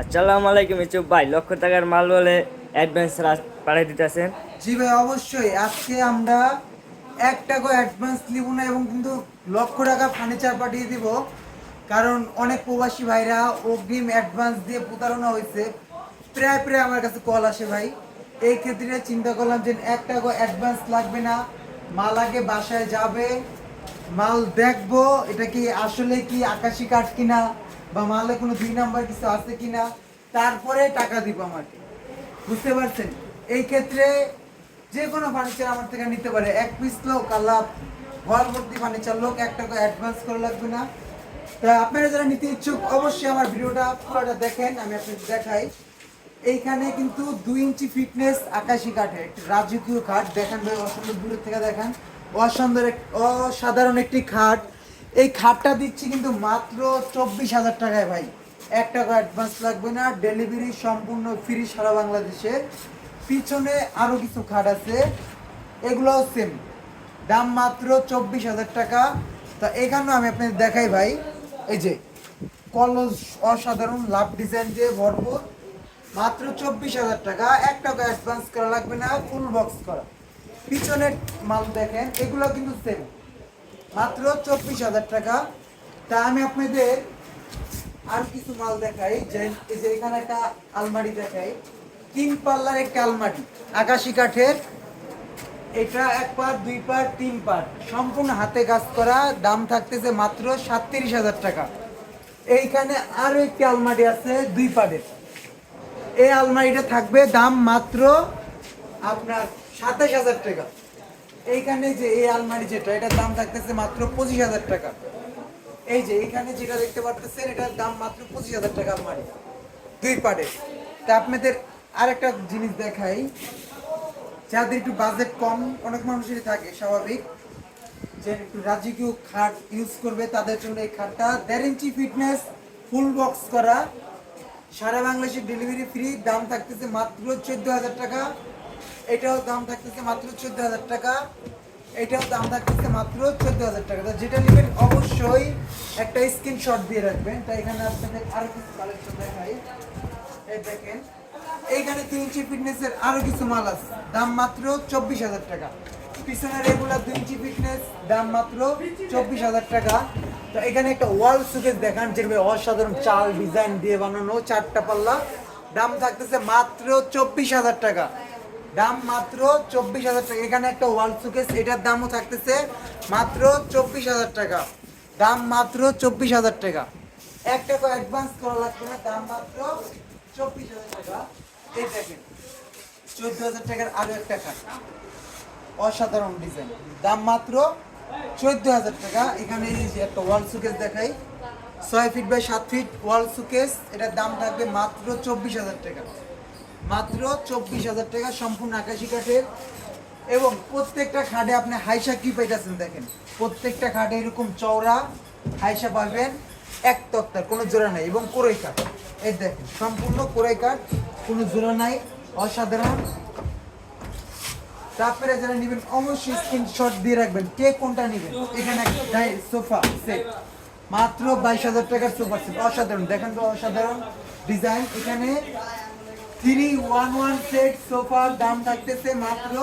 আসসালামু আলাইকুম ইচুক ভাই। লক্ষ টাকার মাল বলে অ্যাডভান্স পাঠিয়ে দিতেছেন। জি ভাই, অবশ্যই। আজকে আমরা এক টাকা অ্যাডভান্স নিব না এবং কিন্তু লক্ষ টাকা ফার্নিচার পাঠিয়ে দিব। কারণ অনেক প্রবাসী ভাইরা অগ্রিম অ্যাডভান্স দিয়ে প্রতারণা হয়েছে। প্রায় প্রায় আমার কাছে কল আসে ভাই। এই ক্ষেত্রে চিন্তা করলাম যে এক টাকা অ্যাডভান্স লাগবে না। মাল আগে বাসায় যাবে, মাল দেখব। এটা কি আসলে কি আকাশি কাঠ কিনা? বা মালে কোনো দুই নাম্বার কিছু আছে কি না তারপরে টাকা দিব আমাকে। বুঝতে পারছেন? এই ক্ষেত্রে যে কোনো ফার্নিচার আমার থেকে নিতে পারে। এক পিস লোক, আল্লাহ ঘর ভর্তি ফার্নিচার লোক, এক টাকা অ্যাডভান্স করে লাগবে না। তা আপনারা যারা নিতে ইচ্ছুক, অবশ্যই আমার ভিডিওটা পুরোটা দেখেন, আমি আপনাদের দেখাই। এইখানে কিন্তু দুই ইঞ্চি ফিটনেস আকাশি কাঠের রাজকীয় খাট দেখেন ভাই, অসুন্দর, দূরের থেকে দেখেন। অসুন্দর অসাধারণ একটি খাট। এই খাটটা দিচ্ছি কিন্তু মাত্র চব্বিশ হাজার টাকায় ভাই। এক টাকা অ্যাডভান্স লাগবে না ডেলিভারি সম্পূর্ণ ফ্রি সারা বাংলাদেশে। পিছনে আরও কিছু খাট আছে, এগুলোও সেম দাম মাত্র চব্বিশ হাজার টাকা। তা এখানেও আমি আপনাদের দেখাই ভাই, এই যে কলস অসাধারণ, লাভ ডিজাইন দিয়ে ভরপুর। মাত্র চব্বিশ হাজার টাকা, এক টাকা অ্যাডভান্স করা লাগবে না ফুল বক্স করা। পিছনের মাল দেখেন এগুলো কিন্তু সেম মাত্র চব্বিশ হাজার টাকা। তা আমি আপনাদের আর কিছু মাল দেখাই। যে এখানে একটা আলমারি দেখাই। তিন পাল্লার একটা আলমারি। আকাশি কাঠের। এটা এক পার, দুই পার, তিন পার। সম্পূর্ণ হাতে কাজ করা। দাম থাকতেছে মাত্র সাতত্রিশ হাজার টাকা। এইখানে আরও একটি আলমারি আছে দুই পারের এই আলমারিটা থাকবে দাম মাত্র আপনার সাতাশ হাজার টাকা। এইখানে যে এই আলমারি যেটা, এটার দাম থাকতেছে মাত্র পঁচিশ হাজার টাকা। এই যে এখানে যেটা দেখতে পারতেছেন, এটার দাম মাত্র পঁচিশ হাজার টাকা আলমারি। দুই পারে তা আপনাদের আরেকটা জিনিস দেখাই। যাদের একটু বাজেট কম, অনেক মানুষেরই থাকে, স্বাভাবিক। যে একটু রাজকীয় খাট ইউজ করবে, তাদের জন্য এই খাটটা দেড় ইঞ্চি ফিটনেস ফুল বক্স করা। সারা বাংলাদেশে ডেলিভারি ফ্রি দাম থাকতেছে মাত্র চোদ্দ হাজার টাকা। এটাও দাম থাকতেছে মাত্র চোদ্দ হাজার টাকা। এটাও দাম থাকতেছে মাত্র চোদ্দ হাজার টাকা। তো যেটা নেবেন অবশ্যই একটা স্ক্রিনশট দিয়ে রাখবেন। তাই এখানে আপনাদের আরও কিছু কালেকশন দেখাই। এই দেখেন, এইখানে তিন ইঞ্চি ফিটনেসের আরও কিছু মাল আছে। দাম মাত্র চব্বিশ হাজার টাকা। পিছনে রেগুলার দুই ইঞ্চি ফিটনেস দাম মাত্র চব্বিশ হাজার টাকা। তো এখানে একটা ওয়াল সুকেস দেখান, যেগুলো অসাধারণ চাল ডিজাইন দিয়ে বানানো, চারটা পাল্লা। দাম থাকতেছে মাত্র চব্বিশ হাজার টাকা। দাম মাত্র চব্বিশ হাজার টাকা। এখানে একটা ওয়াল সুকেস এটার দামও থাকতেছে মাত্র চব্বিশ হাজার টাকা। দাম মাত্র চব্বিশ হাজার টাকা। এক টাকা অ্যাডভান্স করা লাগবে না, দাম মাত্র চব্বিশ হাজার টাকা। এই দেখেন, চোদ্দ হাজার টাকার আরও একটা খাট অসাধারণ ডিজাইন দাম মাত্র চোদ্দ হাজার টাকা। এখানে যে একটা ওয়াল সুকেস দেখাই। ছয় ফিট বাই সাত ফিট ওয়াল সুকেস এটার দাম থাকবে মাত্র চব্বিশ হাজার টাকা। মাত্র চব্বিশ হাজার টাকা সম্পূর্ণ আকাশি কাঠের। এবং প্রত্যেকটা খাটে আপনি হাইসা কি পাইতেছেন দেখেন। প্রত্যেকটা খাটে এরকম চওড়া হাইসা পাবেন, এক তক্তার, কোনো জোড়া নাই, এবং কোরাই কাঠ। এই দেখেন, সম্পূর্ণ কোরাই কাঠ, কোনো জোড়া নাই, অসাধারণ। তারপরে যারা নেবেন, অবশ্যই স্ক্রিনশট দিয়ে রাখবেন, কে কোনটা নেবেন। এখানে একটা সোফা সেট মাত্র বাইশ হাজার টাকার সোফা সেট অসাধারণ, দেখেন তো অসাধারণ ডিজাইন এখানে ওয়ান ওয়ান সেট সোফার দাম থাকতেছে মাত্র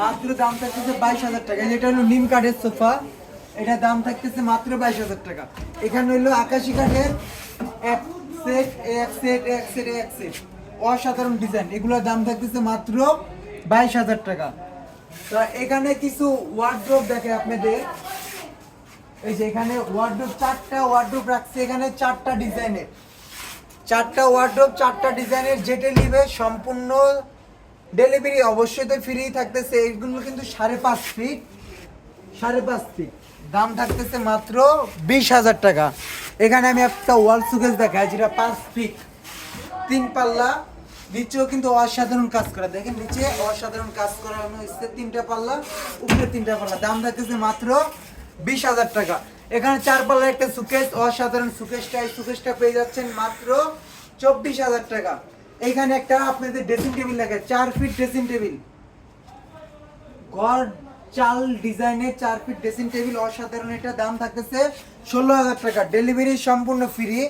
মাত্র দাম থাকতেছে বাইশ হাজার টাকা। যেটা হলো নিম কাঠের সোফা দাম থাকতেছে মাত্র বাইশ হাজার টাকা। এখানে আকাশি কাঠের এক এক সেট, এক এক সেট। অসাধারণ ডিজাইন, এগুলোর দাম থাকতেছে মাত্র বাইশ হাজার টাকা। তো এখানে কিছু ওয়ার্ড্রোব দেখে আপনাদের। এই যে এখানে ওয়ার্ড্রোব চারটা ওয়ার্ড্রোব রাখছে, এখানে চারটা ডিজাইনের। চারটা ওয়ার্ড্রোব চারটা ডিজাইনের যেটা নিবে, সম্পূর্ণ ডেলিভারি অবশ্যই তো ফ্রি থাকতেছে। এইগুলো কিন্তু সাড়ে পাঁচ ফিট সাড়ে পাঁচ ফিট দাম থাকতেছে মাত্র বিশ হাজার টাকা। এখানে আমি একটা ওয়াল সুকেস দেখাই, যেটা পাঁচ ফিট তিন পাল্লা, নিচেও কিন্তু অসাধারণ কাজ করা। দেখেন নিচে অসাধারণ কাজ করানো হচ্ছে তিনটা পাল্লা, উপরে তিনটা পাল্লা। দাম থাকতেছে মাত্র বিশ হাজার টাকা। এখানে চার একটা সুকেস অসাধারণ সুকেসটা এই সুকেসটা পেয়ে যাচ্ছেন মাত্র চব্বিশ হাজার টাকা। এখানে একটা আপনাদের ড্রেসিং টেবিল লাগে, চার ফিট ড্রেসিং টেবিল গড় চাল ডিজাইনের চার ফিট ড্রেসিং টেবিল অসাধারণ এটা, দাম থাকতেছে ষোলো হাজার টাকা। ডেলিভারি সম্পূর্ণ ফ্রি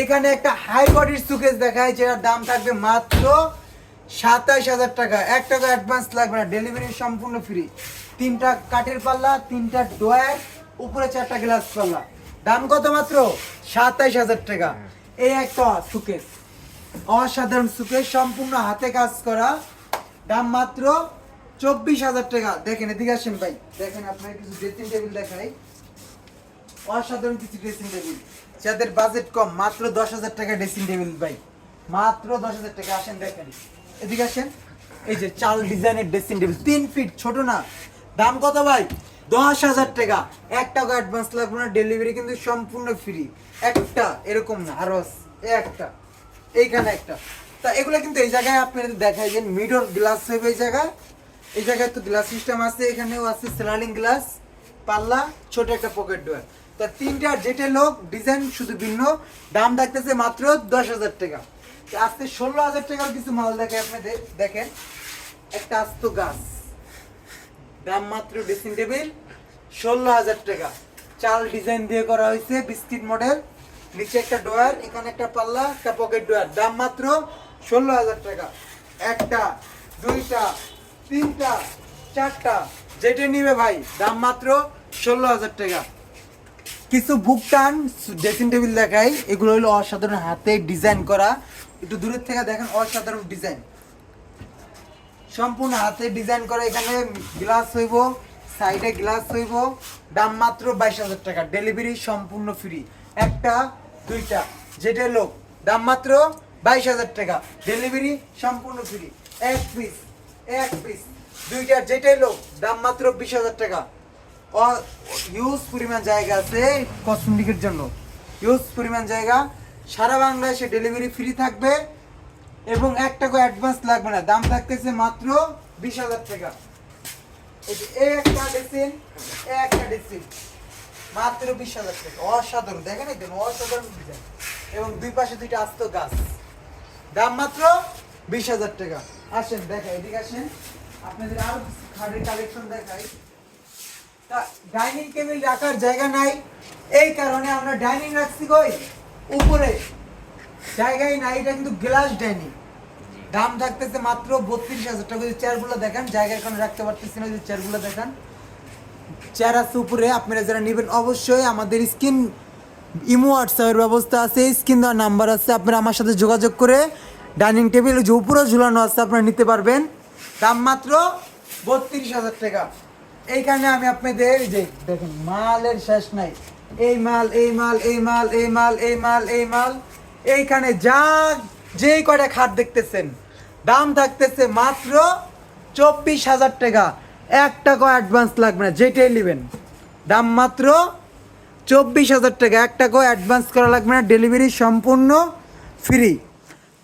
এখানে একটা হাই বডির সুকেস দেখায়, যেটার দাম থাকবে মাত্র সাতাইশ হাজার টাকা। এক টাকা অ্যাডভান্স লাগবে না ডেলিভারি সম্পূর্ণ ফ্রি তিনটা কাঠের পাল্লা, তিনটা ডোয়ার উপরে চারটা গ্লাস পাল্লা দাম কত মাত্র? সাতাইশ হাজার টাকা। এই একটা সুকেস অসাধারণ সুকেস সম্পূর্ণ হাতে কাজ করা। দাম মাত্র চব্বিশ হাজার টাকা। দেখেন, এদিকে আসেন ভাই। দেখেন, আপনার কিছু ড্রেসিং টেবিল দেখাই। অসাধারণ কিছু ড্রেসিং টেবিল যাদের বাজেট কম, মাত্র দশ হাজার টাকা ড্রেসিং টেবিল ভাই। মাত্র দশ হাজার টাকা। আসেন, দেখেন। এদিকে আসেন। এই যে চাল ডিজাইনের ড্রেসিং টেবিল তিন ফিট ছোট না। দাম কত ভাই? দশ হাজার টাকা। এক টাকা অ্যাডভান্স লাগবে না ডেলিভারি কিন্তু সম্পূর্ণ ফ্রি একটা, এরকম না আরও একটা। এইখানে একটা। তা এগুলো কিন্তু এই জায়গায় আপনাদের দেখায় যে মিডর গ্লাস হবে এই জায়গায় এই জায়গায় তো গ্লাস সিস্টেম আছে, এখানেও আছে স্লাইডিং গ্লাস পাল্লা, ছোট একটা পকেট ডোর তা তিনটা যেটা লোক ডিজাইন শুধু ভিন্ন, দাম থাকতেছে মাত্র দশ হাজার টাকা। আজকে ষোলো হাজার টাকার কিছু মাল দেখে আপনাদের দেখেন। একটা আস্ত গাছ। দাম মাত্র ড্রেসিং টেবিল ষোলো হাজার টাকা। চাল ডিজাইন দিয়ে করা হয়েছে বিস্কিট মডেল নিচে একটা ডোয়ার এখানে একটা পাল্লা, একটা পকেট ডোয়ার দাম মাত্র ষোলো হাজার টাকা। একটা, দুইটা, তিনটা, চারটা, যেটা নিবে ভাই দাম মাত্র ষোলো হাজার টাকা। কিছু ভুগটান ড্রেসিং টেবিল দেখাই। এগুলো হলো অসাধারণ হাতে ডিজাইন করা। একটু দূরের থেকে দেখেন অসাধারণ ডিজাইন সম্পূর্ণ হাতে ডিজাইন করা এখানে গ্লাস হইব সাইডে গ্লাস হইব, দাম মাত্র বাইশ হাজার টাকা। ডেলিভারি সম্পূর্ণ ফ্রি একটা, দুইটা, যেটা লোক, দাম মাত্র বাইশ হাজার টাকা। ডেলিভারি সম্পূর্ণ ফ্রি এক পিস এক পিস দুইটা যেটাই লোক, দাম মাত্র বিশ হাজার টাকা। হিউজ পরিমাণ জায়গা আছে কসমেটিকের জন্য। হিউজ পরিমাণ জায়গা। সারা বাংলাদেশে ডেলিভারি ফ্রি থাকবে। এবং এক টাকা অ্যাডভান্স লাগবে না। দাম থাকতেছে মাত্র বিশ হাজার টাকা। একটা একটা মাত্র বিশ হাজার টাকা। অসাধারণ। দেখেন অসাধারণ এবং দুই পাশে দুইটা গাছ। দাম মাত্র বিশ হাজার টাকা। আসেন আপনাদের কালেকশন দেখাই। ডাইনিং টেবিল রাখার জায়গা নাই। এই কারণে আমরা ডাইনিং রাখছি কই? উপরে। জায়গায় নাই, এটা কিন্তু গ্লাস ডাইনিং। দাম থাকতেছে মাত্র বত্রিশ হাজার টাকা। যদি চেয়ারগুলো দেখেন জায়গায় কোনো রাখতে পারতেছি না যদি চেয়ারগুলো দেখেন। চেয়ার আছে উপরে, আপনারা যারা নেবেন, অবশ্যই আমাদের স্ক্রিন ইমো হোয়াটসঅ্যাপের ব্যবস্থা আছে স্ক্রিন দেওয়ার নাম্বার আছে। আপনারা আমার সাথে যোগাযোগ করে ডাইনিং টেবিল, যে উপরে ঝুলানো আছে, আপনারা নিতে পারবেন। দাম মাত্র বত্রিশ হাজার টাকা। এইখানে আমি আপনাদের যে দেখেন, মালের শেষ নাই। এই মাল এই মাল এই মাল এই মাল এই মাল এই মাল। এইখানে যা, যেই কটা খাট দেখতেছেন, দাম থাকতেছে মাত্র চব্বিশ হাজার টাকা। এক টাকা অ্যাডভান্স লাগবে না, যেটাই নেবেন। দাম মাত্র চব্বিশ হাজার টাকা এক টাকাও অ্যাডভান্স করা লাগবে না ডেলিভারি সম্পূর্ণ ফ্রি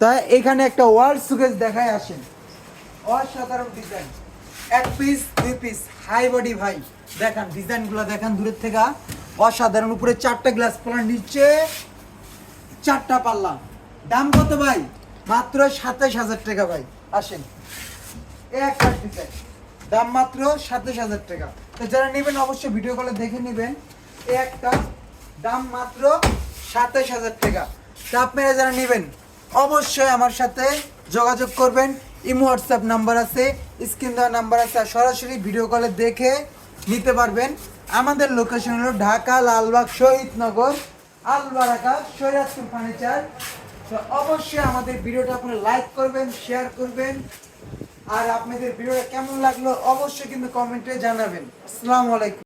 তাই এখানে একটা ওয়ার্ল্ড সুকেজ দেখায় আসেন। অসাধারণ ডিজাইন এক পিস দুই পিস হাই বডি ভাই। দেখান ডিজাইনগুলো দেখান দূরের থেকে। অসাধারণ, উপরে চারটা গ্লাস পড়ার নিচে চারটা পাল্লা। দাম কত ভাই? মাত্র সাতাশ হাজার টাকা ভাই। আসেন। ডিজাইন দাম মাত্র সাতাশ হাজার টাকা। তো যারা নেবেন অবশ্যই ভিডিও কলে দেখে নেবেন। একটা, দাম মাত্র সাতাশ হাজার টাকা। তা আপনারা যারা নেবেন, অবশ্যই আমার সাথে যোগাযোগ করবেন। ইমো হোয়াটসঅ্যাপ নাম্বার আছে, স্ক্রিন দেওয়া নাম্বার আছে, আর সরাসরি ভিডিও কলে দেখে নিতে পারবেন। আমাদের লোকেশন হলো ঢাকা, লালবাগ, শহীদনগর আলবারাকা সৈরাজপুর ফার্নিচার। তো অবশ্যই আমাদের ভিডিওটা আপনারা লাইক করবেন, শেয়ার করবেন। আর আপনাদের ভিডিওটা কেমন লাগল অবশ্যই কিন্তু কমেন্টে জানাবেন। আসসালামু আলাইকুম।